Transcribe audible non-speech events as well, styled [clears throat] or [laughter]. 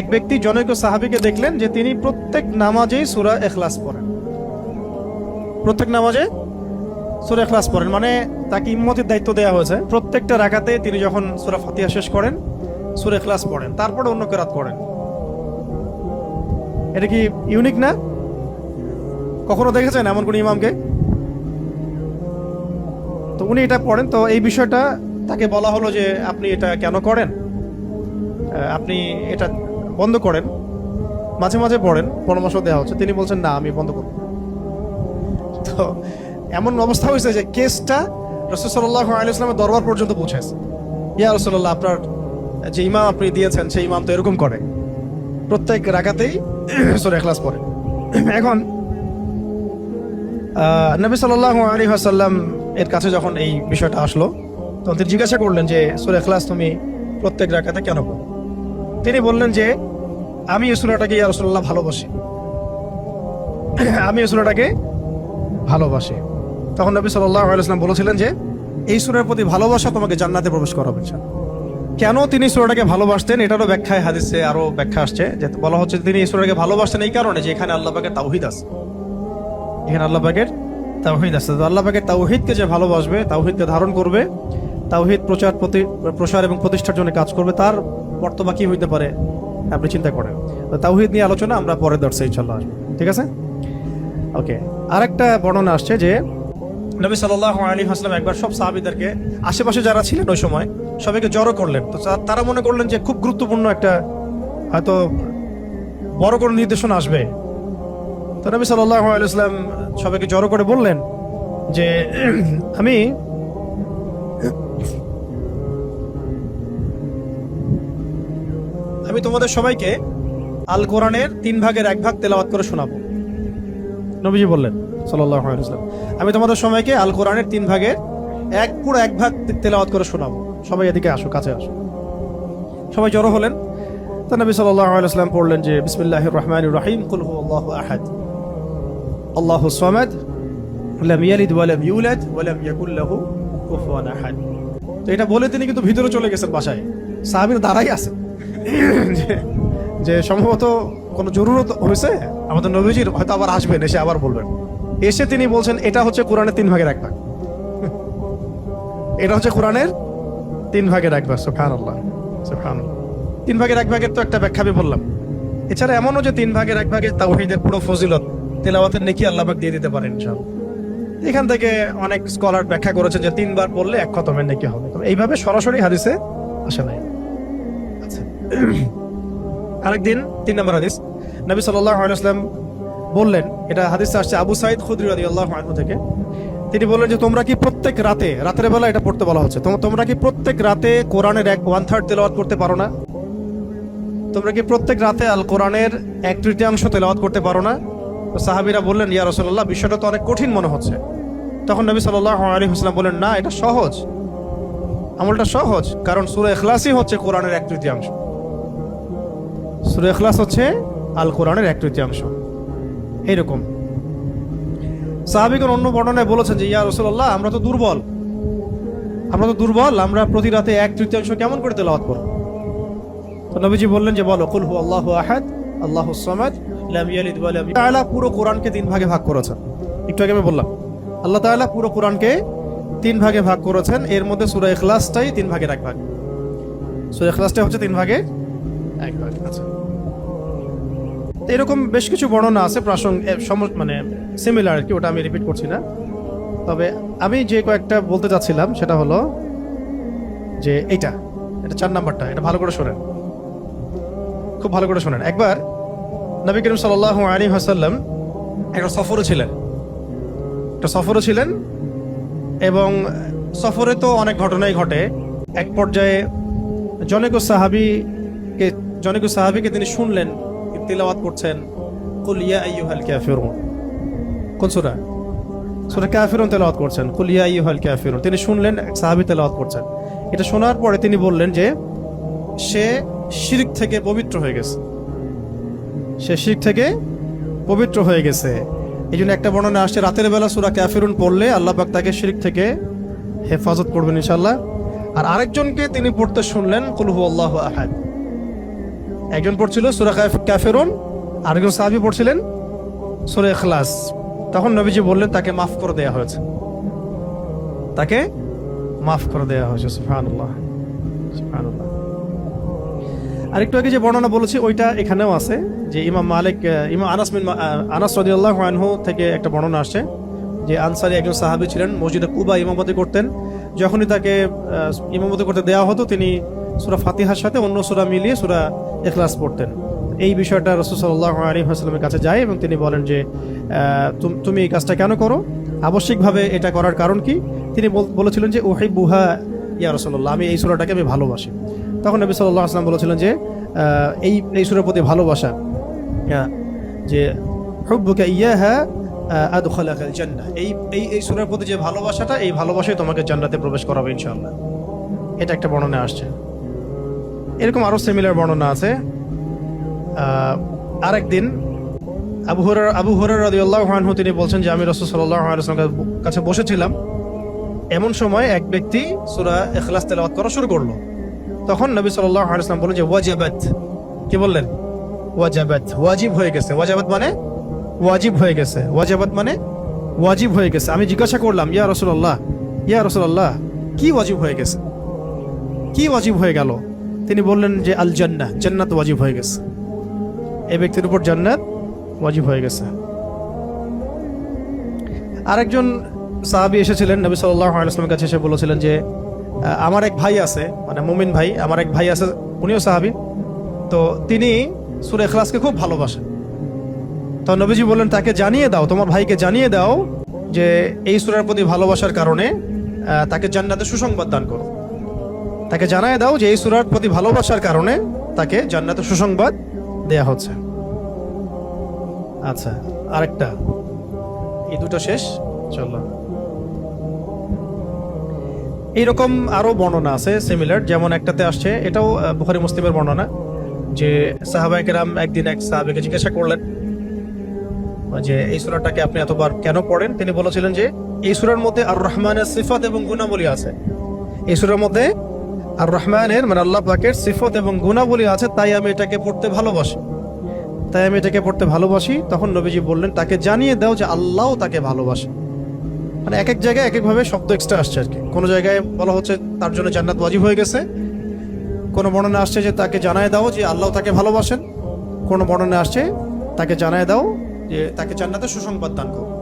এক ব্যক্তি জনৈক সাহাবিকে দেখলেন যে তিনি প্রত্যেক নামাজেই সুরা এখলাস পড়েন। প্রত্যেক নামাজে সূরা ইখলাস পড়েন মানে তাকে ইম্মতের দায়িত্ব দেওয়া হয়েছে। প্রত্যেকটা রাকাতে তিনি যখন সুরা ফাতিহা শেষ করেন, সূরা ইখলাস পড়েন, তারপরে অন্য কেরাত করেন এটা কি ইউনিক না? কখনো দেখেছেন এমন কোন ইমামকে? তো উনি এটা পড়েন, তো এই বিষয়টা তাকে বলা হলো যে আপনি এটা কেন করেন? আপনি এটা বন্ধ করেন, মাঝে মাঝে পড়েন, পরামর্শ দেওয়া হচ্ছে, তিনি বলছেন, না, আমি বন্ধ করব তো এমন অবস্থা হয়েছে যে কেসটা রসুল্লাহ আলাইসলামের দরবার পর্যন্ত পৌঁছেছে ইয়া রসুল্লাহ আপনার যে ইমাম আপনি দিয়েছেন, সেই ইমাম তো এরকম করে। প্রত্যেক রাখাতেই সরে ক্লাস পড়ে। এখন নবী সাল্লাহ আলী আসাল্লাম এর কাছে যখন এই বিষয়টা আসলো, তখন তিনি জিজ্ঞাসা করলেন যে, সুরে ক্লাস তুমি প্রত্যেক রাখাতে কেন তিনি বললেন যে আমি এই সুরাটাকে ইয়া ভালোবাসি। আমি এই সুরাটাকে ভালোবাসি। তখন নবী সাল্লাহ আলাইসলাম বলেছিলেন যে, এই সুরের প্রতি ভালোবাসা তোমাকে জান্নাতে প্রবেশ করাবে। কেন তিনি সুরাটাকে ভালোবাসতেন? এটারও ব্যাখ্যায়, হাদিসে আরও ব্যাখ্যা আসছে যে বলা হচ্ছে তিনি এই সুরাটাকে ভালোবাসতেন এই কারণে যে এখানে আল্লাহ পাকের তাওহিদ আছে। এখানে আল্লাহ পাকের তাওহিদ আছে। তো আল্লাহ পাকের তাওহিদকে যে ভালোবাসবে, তাওহিদকে ধারণ করবে, তাওহিদ প্রচার প্রতি প্রসার এবং প্রতিষ্ঠার জন্য কাজ করবে, তার বর্তমান কি হইতে পারে? আপনি চিন্তা করেন। তো তাওহিদ নিয়ে আলোচনা আমরা পরে দর্শে ইনশাল্লাহ। আসব ঠিক আছে? ওকে, আরেকটা বর্ণনা আসছে যে, নবী সাল্লাহ আলী হাসলাম একবার সব সাহাবিদেরকে, আশেপাশে যারা ছিলেন ওই সময়, সবাইকে জড়ো করলেন। তো তারা মনে করলেন যে খুব গুরুত্বপূর্ণ একটা, হয়তো বড় কোনো নির্দেশনা আসবে। তো নবী সাল্লাহ আলাইসলাম সবাইকে জড়ো করে বললেন যে, [clears throat] আমি আমি তোমাদের সবাইকে আল কোরআনের তিন ভাগের এক ভাগ তেলাওয়াত করে শোনাবো। নবীজি বললেন আলাইসলাম আমি তোমাদের সবাইকে আল কোরআনের তিন ভাগের এক, পুরো এক ভাগ তেলাওয়াত করে শোনাবো। সবাই এদিকে আসো, কাছে আসো। সবাই জড়ো হলেন। তো নবী সাল্লাহ পড়লেন যে বিসমিল্লাহ রহমান রহিম, কুল আল্লাহ আহাদ। আল্লাহ সামাদ, লাম ইয়ালিদ ওয়ালাম ইউলাদ ওয়ালাম ইয়াকুল লাহু কুফুয়ান আহাদ। তো এটা বলে তিনি কিন্তু ভিতরে চলে গেছেন বাসায়। সাহাবীর দাঁড়াই আছে যে- সম্ভবত কোনো জরুরত হয়েছে? আমাদের নবীজির হয়তো আবার আসবেন, এসে আবার বলবেন। এসে তিনি বলছেন, এটা হচ্ছে কোরআনের তিন ভাগের এক ভাগ। এটা হচ্ছে কোরআনের তিন ভাগের এক ভাগ সুফান আল্লাহ সোফান তিন ভাগের এক ভাগের তো একটা ব্যাখ্যা আমি বললাম। এছাড়া এমনও যে তিন ভাগের এক ভাগে তাওহীদের পুরো ফজিলত, তেলাওয়াতের নেকি আল্লাহ পাক দিয়ে দিতে পারেন, ইনশাআল্লাহ। এখান থেকে অনেক স্কলার ব্যাখ্যা করেছেন যে তিনবার পড়লে এক খতমের নেকি হবে। এইভাবে সরাসরি হাদিসে আসে নাই। আরেকদিন তিন নম্বর হাদিস। নবী আলাইসলাম বললেন, এটা হাদিসে আসছে, আবু সাইদ খুদ্রি রাদি আল্লাহ থেকে। তিনি বললেন যে, তোমরা কি প্রত্যেক রাতে রাতের বেলা এটা পড়তে বলা হচ্ছে, তোম- তোমরা কি প্রত্যেক রাতে কোরআনের এক ওয়ান থার্ড তেলাওয়াত করতে পারো না? তোমরা কি প্রত্যেক রাতে আল কোরআনের এক তৃতীয়াংশ তেলাওয়াত করতে পারো না? তো সাহাবিরা বললেন, ইয়া রসল্লাহ বিষয়টা তো অনেক কঠিন মনে হচ্ছে। তখন নবী সাল্লাহ আলী হাসলাম বললেন, না, এটা সহজ। আমলটা সহজ, কারণ সুরা এখলাসই হচ্ছে কোরআনের এক তৃতীয়াংশ। সুরা এখলাস হচ্ছে আল কোরআনের এক তৃতীয়াংশ এইরকম। সাহাবিগণ অন্য বর্ণনায় বলেছেন যে, ইয়া রসুল্লাহ আমরা তো দুর্বল। আমরা তো দুর্বল, আমরা প্রতি রাতে এক তৃতীয়াংশ কেমন করে তেলাওয়াত করব? তো নবীজি বললেন যে, বলো, কুল হু আল্লাহ আহাদ, আল্লাহ সামাদ, লাম ইয়ালিদ ওয়া লাম তাআলা পুরো কোরআনকে তিন ভাগে ভাগ করেছেন। একটু আগে আমি বললাম, আল্লাহ তাআলা পুরো কোরআনকে তিন ভাগে ভাগ করেছেন। এর মধ্যে সূরা ইখলাসটাই তিন ভাগের এক ভাগ। সূরা ইখলাসটা হচ্ছে তিন ভাগে এক ভাগ। আচ্ছা। তো এরকম বেশ কিছু বর্ণনা আছে, প্রাসঙ্গ মানে সিমিলার আর কি, ওটা আমি রিপিট করছি না। তবে আমি যে কয়েকটা বলতে চাচ্ছিলাম, সেটা হলো যে এইটা, এটা চার নাম্বারটা, এটা ভালো করে শোনেন। খুব ভালো করে শোনেন। একবার নবী করিম সাল আলী হাসাল্লাম একটা সফরও ছিলেন। একটা সফরও ছিলেন এবং সফরে তো অনেক ঘটনাই ঘটে। এক পর্যায়ে জনৈক সাহাবিকে জনৈক সাহাবিকে তিনি শুনলেন। তিলাওয়াত করছেন, কুল ইয়া আইয়ুহাল কাফিরুন। কোন সূরা? সূরা কাফিরুন তেলাওয়াত করছেন, কুল ইয়া আইয়ুহাল কাফিরুন। তিনি শুনলেন, এক সাহাবী তেলাওয়াত করছেন। এটা শোনার পরে তিনি বললেন যে, সে শিরক থেকে পবিত্র হয়ে গেছে। সে শিরক থেকে পবিত্র হয়ে গেছে। এই জন্য একটা বর্ণনা আসছে, রাতের বেলা সুরা ক্যাফিরুন পড়লে আল্লাহ পাক তাকে শিরক থেকে হেফাজত করবেন ইনশাল্লাহ আর আরেকজনকে তিনি পড়তে শুনলেন কুলহু আল্লাহ আহাদ। একজন পড়ছিল সুরা ক্যাফেরুন আরেকজন সাহাবি পড়ছিলেন সুরা এখলাস তখন নবীজি বললেন, তাকে মাফ করে দেয়া হয়েছে। তাকে মাফ করে দেয়া হয়েছে, সুবহানাল্লাহ আরেকটু আগে যে বর্ণনা বলেছি, ওইটা এখানেও আছে, যে ইমাম মালিক ইমাম আনাস বিন আনাস রাদিয়াল্লাহু আনহু থেকে একটা বর্ণনা আসছে, যে আনসারি একজন সাহাবী ছিলেন, মসজিদে কুবা ইমামতি করতেন। যখনই তাকে ইমামতি করতে দেওয়া হতো, তিনি সূরা ফাতিহার সাথে অন্য সূরা মিলিয়ে সূরা ইখলাস পড়তেন। এই বিষয়টা রাসূল সাল্লাল্লাহু আলাইহি ওয়াসাল্লামের কাছে যায় এবং তিনি বলেন যে তুম- এই কাজটা কেন করো? আবশ্যিকভাবে এটা করার কারণ কি? তিনি বলেছিলেন যে ওহাই বুহা ইয়া রাসূলুল্লাহ আমি এই সূরাটাকে আমি ভালোবাসি। তখন নবী সাল্লাল্লাহু আলাইহি ওয়াসাল্লাম বলেছিলেন যে এই এই সুরের প্রতি ভালোবাসা হ্যাঁ, যে হুব্বুকা আদখালাকাল জান্নাহ। এই এই এই সূরার প্রতি যে ভালোবাসাটা এই ভালোবাসায় তোমাকে জান্নাতে প্রবেশ করাবে ইনশাআল্লাহ। এটা একটা বর্ণনা আসছে। এরকম আরও সিমিলার বর্ণনা আছে। আরেকদিন আবু হুরার আবু হুরার রাদিয়াল্লাহু আনহু তিনি বলছেন যে, আমি রাসূল ওয়াসাল্লামের কাছে বসেছিলাম। এমন সময় এক ব্যক্তি সুরা ইখলাস তেলাওয়াত করা শুরু করল। তখন নবী ওয়াসাল্লাম বললেন যে, ওয়াজিবাত। কি বললেন? ওয়াজাবাত। ওয়াজিব হয়ে গেছে। ওয়াজাবাত মানে? ওয়াজিব হয়ে গেছে। ওয়াজাবাত মানে? ওয়াজিব হয়ে গেছে। আমি জিজ্ঞাসা করলাম, ইয়া রাসূলুল্লাহ ইয়া রাসূলুল্লাহ, কি ওয়াজিব হয়ে গেছে? কি ওয়াজিব হয়ে গেল? তিনি বললেন যে আল জান্নাহ জান্নাত ওয়াজিব হয়ে গেছে। এই ব্যক্তির উপর জান্নাত ওয়াজিব হয়ে গেছে। আরেকজন সাহাবী এসেছিলেন, নবী আলাইহি কাছে এসে বলেছিলেন যে আমার এক ভাই আছে মানে মুমিন ভাই, আমার এক ভাই আছে, উনিও সাহাবী। তো তিনি সূরা এখলাসকে খুব ভালোবাসেন। তো নবীজি বললেন, তাকে জানিয়ে দাও, তোমার ভাইকে জানিয়ে দাও যে, এই সূরার প্রতি ভালোবাসার কারণে তাকে জান্নাতে সুসংবাদ দান করো। তাকে জানায় দাও যে এই সুরার প্রতি ভালোবাসার কারণে তাকে জান্নাতে সুসংবাদ দেয়া হচ্ছে। আচ্ছা আরেকটা। এই দুটো শেষ চলো এইরকম আরও বর্ণনা আছে সিমিলার যেমন একটাতে আসছে, এটাও বুখারী মুসলিমের বর্ণনা, যে সাহাবায়ে কেরাম একদিন এক সাহাবীকে জিজ্ঞাসা করলেন, যে এই সুরাটাকে আপনি এতবার কেন পড়েন? তিনি বলেছিলেন যে, এই সূরার মধ্যে আর রহমানের সিফাত এবং গুণাবলী আছে। এই সূরার মধ্যে আর রহমানের মানে আল্লাহ পাকের সিফত এবং গুণাবলী আছে, তাই আমি এটাকে পড়তে ভালোবাসি। তাই আমি এটাকে পড়তে ভালোবাসি। তখন নবীজি বললেন, তাকে জানিয়ে দাও যে আল্লাহও তাকে ভালোবাসে। মানে এক এক জায়গায় এক একভাবে শব্দ এক্সট্রা আসছে আর কি। কোনো জায়গায় বলা হচ্ছে তার জন্য জান্নাত ওয়াজিব হয়ে গেছে। কোনো বর্ণনা আসছে যে তাকে জানায় দাও যে আল্লাহ তাকে ভালোবাসেন। কোনো বর্ণনা আসছে, তাকে জানায় দাও যে তাকে জান্নাতে সুসংবাদ দান করো।